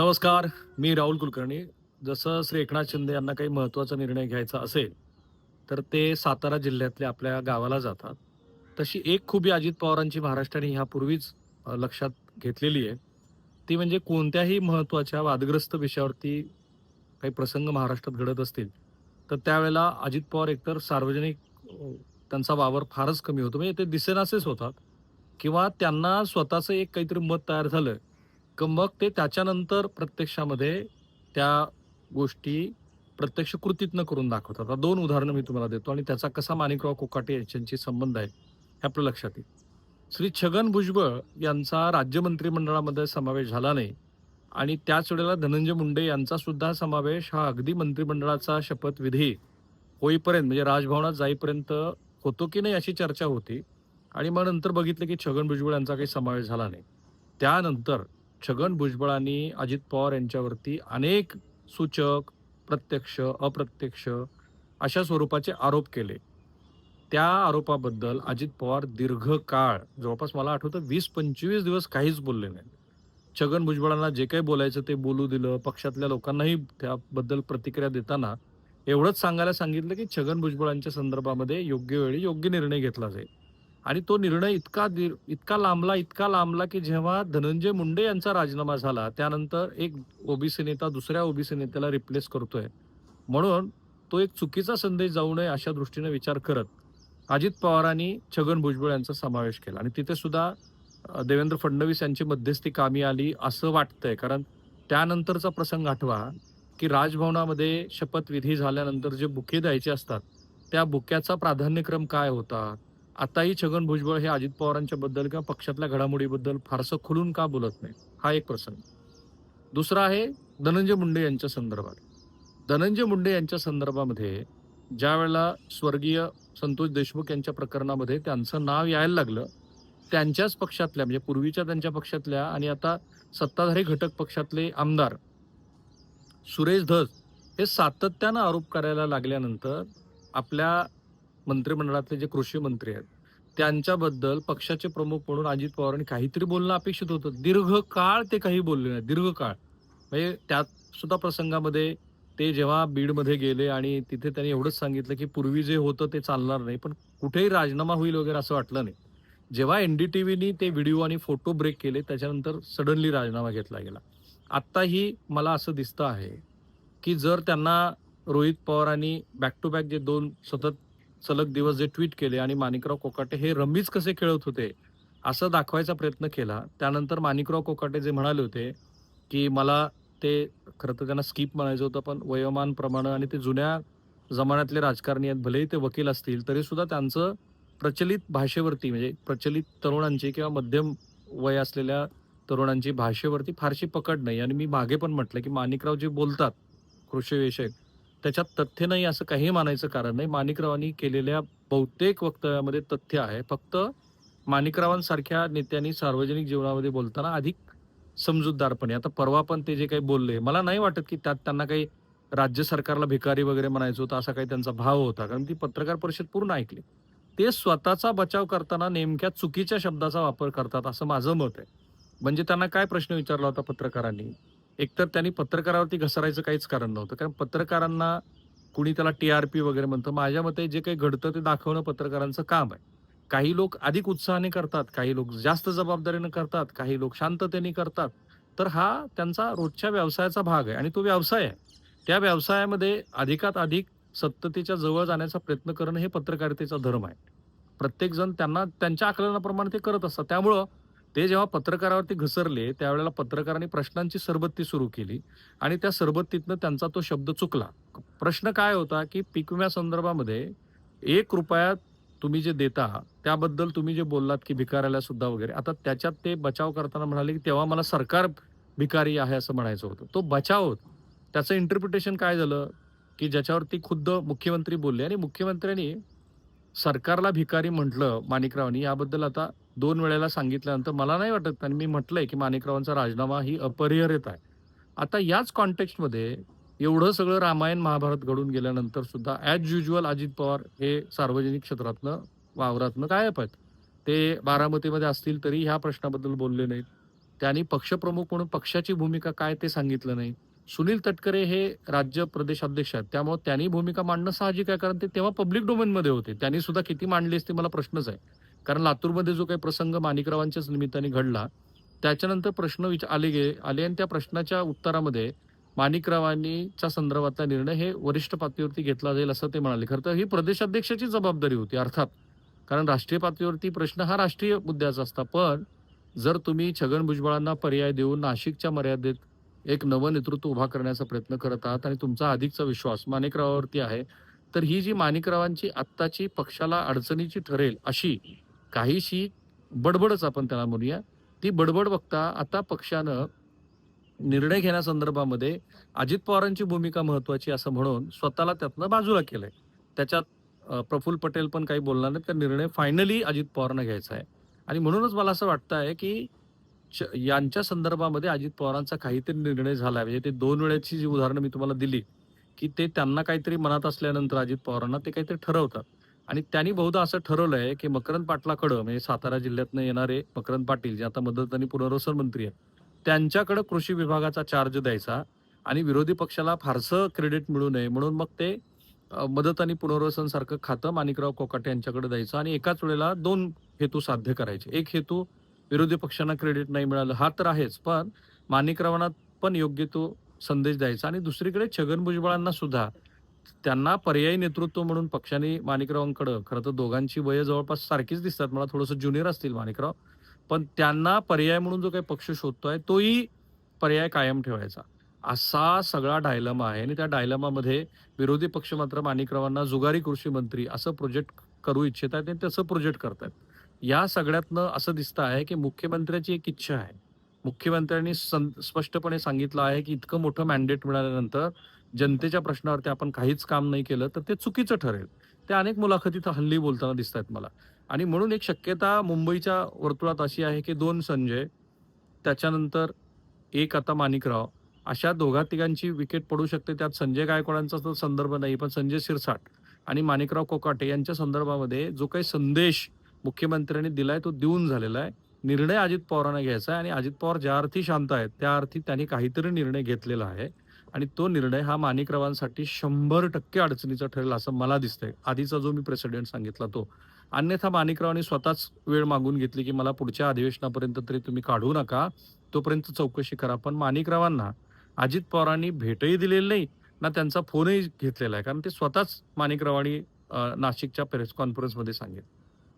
नमस्कार मी राहुल कुलकर्णी. जसं श्री एकनाथ शिंदे यांना काही महत्त्वाचा निर्णय घ्यायचा असेल तर ते सातारा जिल्ह्यातल्या आपल्या गावाला जातात. तशी एक खुबी अजित पवारांची महाराष्ट्राने ह्यापूर्वीच लक्षात घेतलेली आहे. ती म्हणजे कोणत्याही महत्त्वाच्या वादग्रस्त विषयावरती काही प्रसंग महाराष्ट्रात घडत असतील तर त्यावेळेला अजित पवार एकतर सार्वजनिक त्यांचा वावर फारच कमी होतो. म्हणजे ते दिसेनासेच होतात किंवा त्यांना स्वतःचं एक काहीतरी मत तयार झालं मग ते त्याच्यानंतर प्रत्यक्षामध्ये त्या गोष्टी प्रत्यक्ष कृतीतनं करून दाखवतात. आता दोन उदाहरणं मी तुम्हाला देतो आणि त्याचा कसा माणिकराव कोकाटे यांच्याशी संबंध आहे हे आपल्या लक्षात येईल. श्री छगन भुजबळ यांचा राज्य मंत्रिमंडळामध्ये समावेश झाला नाही आणि त्याच वेळेला धनंजय मुंडे यांचा सुद्धा समावेश हा अगदी मंत्रिमंडळाचा शपथविधी होईपर्यंत म्हणजे राजभवनात जाईपर्यंत होतो की नाही अशी चर्चा होती. आणि मग नंतर बघितलं की छगन भुजबळ यांचा काही समावेश झाला नाही. त्यानंतर छगन भुजबळांनी अजित पवार यांच्यावरती अनेक सूचक प्रत्यक्ष अप्रत्यक्ष अशा स्वरूपाचे आरोप केले. त्या आरोपाबद्दल अजित पवार दीर्घकाळ जवळपास मला आठवतं वीस पंचवीस दिवस काहीच बोलले नाही छगन भुजबळांना जे काही बोलायचं ते बोलू दिलं पक्षातल्या लोकांनाही त्याबद्दल प्रतिक्रिया देताना एवढंच सांगायला सांगितलं की छगन भुजबळांच्या संदर्भामध्ये योग्य वेळी योग्य निर्णय घेतला जाईल. आणि तो निर्णय इतका दीर इतका लांबला इतका लांबला की जेव्हा धनंजय मुंडे यांचा राजीनामा झाला त्यानंतर एक ओबीसी नेता दुसऱ्या ओबीसी नेत्याला रिप्लेस करतोय. म्हणून तो एक चुकीचा संदेश जाऊ नये अशा दृष्टीने विचार करत अजित पवारांनी छगन भुजबळ यांचा समावेश केला. आणि तिथे सुद्धा देवेंद्र फडणवीस यांची मध्यस्थी कामी आली असं वाटतंय. कारण त्यानंतरचा प्रसंग आठवा की राजभवनामध्ये शपथविधी झाल्यानंतर जे बुके द्यायचे असतात त्या बुक्याचा प्राधान्यक्रम काय होता? आताही छगन भुजबळ हे अजित पवारांच्या बद्दल किंवा पक्षातल्या घडामोडीबद्दल फारसं खुलून का बोलत नाही? हा एक प्रसंग. दुसरा आहे धनंजय मुंडे यांच्या संदर्भात. धनंजय मुंडे यांच्या संदर्भामध्ये ज्या वेळेला स्वर्गीय संतोष देशमुख यांच्या प्रकरणामध्ये त्यांचं नाव यायला लागलं त्यांच्याच पक्षातल्या म्हणजे पूर्वीच्या त्यांच्या पक्षातल्या आणि आता सत्ताधारी घटक पक्षातले आमदार सुरेश धस हे सातत्यानं आरोप करायला लागल्यानंतर आपल्या मंत्रिमंडळातले जे कृषी मंत्री आहेत त्यांच्याबद्दल पक्षाचे प्रमुख म्हणून अजित पवारांनी काहीतरी बोलणं अपेक्षित होतं. दीर्घकाळ ते काही बोलले नाही दीर्घकाळ. म्हणजे त्यात सुद्धा प्रसंगामध्ये ते जेव्हा बीडमध्ये गेले आणि तिथे त्यांनी एवढंच सांगितलं की पूर्वी जे होतं ते चालणार नाही पण कुठेही राजीनामा होईल वगैरे असं वाटलं नाही. जेव्हा एनडीटीव्हीनी ते व्हिडिओ आणि फोटो ब्रेक केले त्याच्यानंतर सडनली राजीनामा घेतला गेला. आत्ताही मला असं दिसतं आहे की जर त्यांना रोहित पवारांनी बॅक टू बॅक जे दोन सतत सलग दिवस जे ट्विट केले आणि माणिकराव कोकाटे हे रमीज कसे खेळत होते असं दाखवायचा प्रयत्न केला. त्यानंतर माणिकराव कोकाटे जे म्हणाले होते की मला ते खरं तर त्यांना स्किप म्हणायचं होतं पण वयोमानप्रमाणे आणि ते जुन्या जमान्यातले राजकारणी आहेत भलेही ते वकील असतील तरी सुद्धा त्यांचं प्रचलित भाषेवरती म्हणजे प्रचलित तरुणांची किंवा मध्यम वय असलेल्या तरुणांची भाषेवरती फारशी पकड नाही. आणि मी मागे पण म्हटलं की माणिकराव जे बोलतात कृषीविषयक त्याच्यात तथ्य नाही असं काही मानायचं कारण नाही. माणिकरावांनी केलेल्या बहुतेक वक्तव्यामध्ये तथ्य आहे. फक्त माणिकरावांसारख्या नेत्यांनी सार्वजनिक जीवनामध्ये बोलताना अधिक समजूतदारपणे. आता परवा पण ते जे काही बोलले मला नाही वाटत की त्यात त्यांना काही राज्य सरकारला भिकारी वगैरे म्हणायचं होतं असा काही त्यांचा भाव होता. कारण ती पत्रकार परिषद पूर्ण ऐकली. ते स्वतःचा बचाव करताना नेमक्या चुकीच्या शब्दाचा वापर करतात असं माझं मत आहे. म्हणजे त्यांना काय प्रश्न विचारला होता पत्रकारांनी? एकतर त्यांनी पत्रकारावरती घसरायचं काहीच कारण नव्हतं. कारण पत्रकारांना कुणी त्याला टी आर पी वगैरे म्हणतं. माझ्या मते जे काही घडतं ते दाखवणं पत्रकारांचं काम आहे. काही लोक अधिक उत्साहाने करतात काही लोक जास्त जबाबदारीनं करतात काही लोक शांततेने करतात. तर हा त्यांचा रोजच्या व्यवसायाचा भाग आहे आणि तो व्यवसाय आहे. त्या व्यवसायामध्ये अधिकात अधिक सत्ततेच्या जवळ जाण्याचा प्रयत्न करणं हे पत्रकारितेचा धर्म आहे. प्रत्येकजण त्यांना त्यांच्या आकलनाप्रमाणे ते करत असतात. त्यामुळं ते जेव्हा पत्रकारावरती घसरले त्यावेळेला पत्रकारांनी प्रश्नांची सरबत्ती सुरू केली आणि त्या सरबत्तीतनं त्यांचा तो शब्द चुकला. प्रश्न काय होता की पीक विम्या संदर्भामध्ये एक रुपयात तुम्ही जे देता त्याबद्दल तुम्ही जे बोललात की भिकाऱ्याला सुद्धा वगैरे आता त्याच्यात ते बचाव करताना म्हणाले की तेव्हा मला सरकार भिकारी आहे असं म्हणायचं होतं. तो बचाव त्याचं इंटरप्रिटेशन काय झालं की ज्याच्यावरती खुद्द मुख्यमंत्री बोलले आणि मुख्यमंत्र्यांनी सरकारला भिकारी म्हटलं माणिकरावांनी याबद्दल आता दोन वेळेला सांगितल्यानंतर मला नाही वाटत आणि मी म्हटलंय की माणिकरावांचा राजीनामा ही अपरिहार्यत आहे. आता याच कॉन्टेक्स्टमध्ये एवढं सगळं रामायण महाभारत घडून गेल्यानंतर सुद्धा ॲज युज्युअल अजित पवार हे सार्वजनिक क्षेत्रातनं वावरातनं गायब आहेत. ते बारामतीमध्ये असतील तरी ह्या प्रश्नाबद्दल बोलले नाहीत. त्यांनी पक्षप्रमुख म्हणून पक्षाची भूमिका काय ते सांगितलं नाही. सुनील तटकरे हे राज्य प्रदेशाध्यक्ष आहेत. त्यामुळे त्यांनी भूमिका मांडणं साहजिक आहे कारण ते तेव्हा पब्लिक डोमेनमध्ये होते. त्यांनी सुद्धा किती मांडली असते मला प्रश्नच आहे. कारण लातूरमध्ये जो काही प्रसंग माणिकरावांच्याच निमित्ताने घडला त्याच्यानंतर प्रश्न विच आले गे आले आणि त्या प्रश्नाच्या उत्तरामध्ये माणिकरावांनीच्या संदर्भातला निर्णय हे वरिष्ठ पातळीवरती घेतला जाईल असं ते म्हणाले. खरं तर ही प्रदेशाध्यक्षाची जबाबदारी होती अर्थात. कारण राष्ट्रीय पातळीवरती प्रश्न हा राष्ट्रीय मुद्द्याचा असता पण जर तुम्ही छगन भुजबळांना पर्याय देऊन नाशिकच्या मर्यादेत एक नवं नेतृत्व उभा करण्याचा प्रयत्न करत आहात आणि तुमचा अधिकचा विश्वास माणिकरावावरती आहे तर ही जी माणिकरावांची आत्ताची पक्षाला अडचणीची ठरेल अशी काहीशी बडबडच आपण त्याला म्हणूया. ती बडबड बघता आता पक्षानं निर्णय घेण्यासंदर्भामध्ये अजित पवारांची भूमिका महत्वाची असं म्हणून स्वतःला त्यातनं बाजूला केलंय. त्याच्यात प्रफुल्ल पटेल पण काही बोलणार नाहीत तर निर्णय फायनली अजित पवारांना घ्यायचा आहे. आणि म्हणूनच मला असं वाटतं आहे की यांच्या संदर्भामध्ये अजित पवारांचा काहीतरी निर्णय झाला म्हणजे ते दोन वेळेची जी उदाहरणं मी तुम्हाला दिली की ते त्यांना काहीतरी मनात असल्यानंतर अजित पवारांना ते काहीतरी ठरवतात. आणि त्यांनी बहुधा असं ठरवलं आहे की मकरंद पाटलाकडं म्हणजे सातारा जिल्ह्यातनं येणारे मकरंद पाटील जे आता मदत आणि पुनर्वसन मंत्री आहेत त्यांच्याकडं कृषी विभागाचा चार्ज द्यायचा आणि विरोधी पक्षाला फारसं क्रेडिट मिळू नये म्हणून मग ते मदत आणि पुनर्वसन सारखं खातं माणिकराव कोकाटे यांच्याकडे द्यायचं आणि एकाच वेळेला दोन हेतू साध्य करायचे. एक हेतू विरोधी पक्षांना क्रेडिट नाही मिळालं हा तर आहेच पण माणिकरावांना पण योग्य तो संदेश द्यायचा आणि दुसरीकडे छगन भुजबळांना सुद्धा त्यांना पर्यायी नेतृत्व म्हणून पक्षाने माणिकरावांकडं खरं तर दोघांची वय जवळपास सारखीच दिसतात. मला थोडंसं ज्युनियर असतील माणिकराव. पण त्यांना पर्याय म्हणून जो काही पक्ष शोधतोय तोही पर्याय कायम ठेवायचा. असा सगळा डायलमा आहे आणि त्या डायलमामध्ये विरोधी पक्ष मात्र माणिकरावांना जुगारी कृषी मंत्री असं प्रोजेक्ट करू इच्छित आहेत आणि तसं प्रोजेक्ट करतायत या सगळ्यातनं असं दिसतं आहे की मुख्यमंत्र्याची एक इच्छा आहे. मुख्यमंत्र्यांनी सं- स्पष्टपणे सांगितलं आहे की इतकं मोठं मॅन्डेट मिळाल्यानंतर जनतेच्या प्रश्नावरती आपण काहीच काम नाही केलं तर ते चुकीचं ठरेल. ते अनेक मुलाखतीत हल्ली बोलताना दिसत आहेत मला. आणि म्हणून एक शक्यता मुंबईच्या वर्तुळात अशी आहे की दोन संजय त्याच्यानंतर एक आता माणिकराव अशा दोघा तिघांची विकेट पडू शकते. त्यात संजय गायकवाडांचा तर संदर्भ नाही पण संजय शिरसाट आणि माणिकराव कोकाटे यांच्या संदर्भामध्ये जो काही संदेश मुख्यमंत्र्यांनी दिलाय तो देऊन झालेला आहे. निर्णय अजित पवारांना घ्यायचा आहे आणि अजित पवार ज्या अर्थी शांत आहेत त्या अर्थी त्यांनी काहीतरी निर्णय घेतलेला आहे. आणि तो निर्णय हा माणिकरावांसाठी शंभर टक्के अडचणीचा ठरेल असं मला दिसतंय. आधीचा जो मी प्रेसिडेंट सांगितला तो. अन्यथा माणिकरावांनी स्वतःच वेळ मागून घेतली की मला पुढच्या अधिवेशनापर्यंत तरी तुम्ही काढू नका तोपर्यंत चौकशी करा. पण माणिकरावांना अजित पवारांनी भेटही दिलेली नाही ना त्यांचा फोनही घेतलेला आहे. कारण ते स्वतःच माणिकरावांनी नाशिकच्या प्रेस कॉन्फरन्समध्ये सांगेल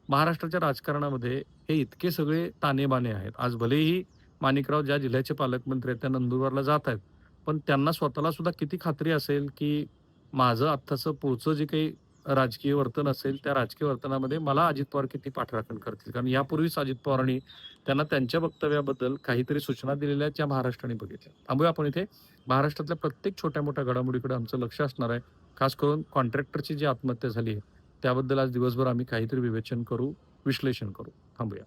महाराष्ट्राच्या राजकारणामध्ये हे इतके सगळे तानेबाने आहेत. आज भलेही माणिकराव ज्या जिल्ह्याचे पालकमंत्री आहेत त्या नंदुरबारला जात आहेत पण त्यांना स्वतःला सुद्धा किती खात्री असेल की माझं आत्ताचं पुढचं जे काही राजकीय वर्तन असेल त्या राजकीय वर्तनामध्ये मला अजित पवार किती पाठराखण करतील? कारण यापूर्वीच अजित पवारांनी त्यांना त्यांच्या वक्तव्याबद्दल काहीतरी सूचना दिलेल्या ज्या महाराष्ट्राने बघितल्या. थांबूया आपण इथे. महाराष्ट्रातल्या प्रत्येक छोट्या मोठ्या घडामोडीकडे आमचं लक्ष असणार आहे. खास करून कॉन्ट्रॅक्टरची जी आत्महत्या झाली आहे त्याबद्दल आज दिवसभर आम्ही काहीतरी विवेचन करू विश्लेषण करू. थांबूया.